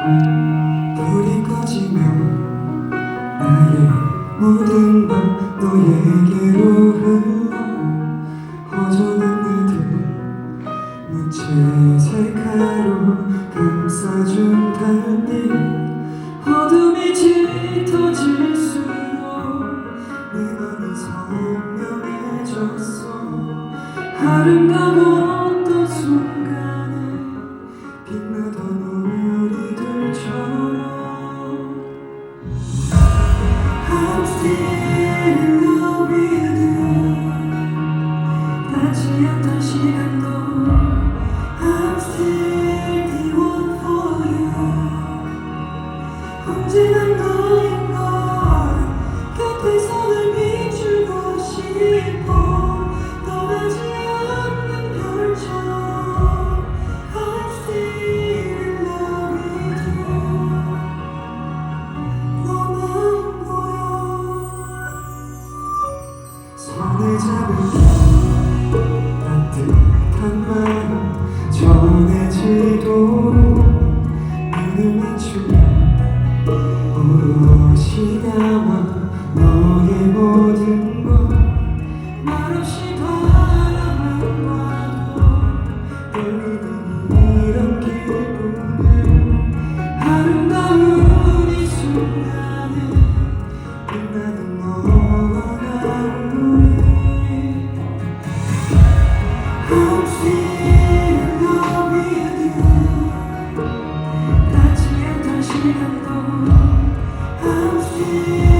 불이 꺼지면 나의 모든 맘 너에게로 흘러 허전한 날들 무채 색깔로 감싸준 달빛 어둠이 짙어질수록 내 맘이 선명해졌어. 아름다워. 뻔해지도록 눈을 맞추며 오롯이 담아 you.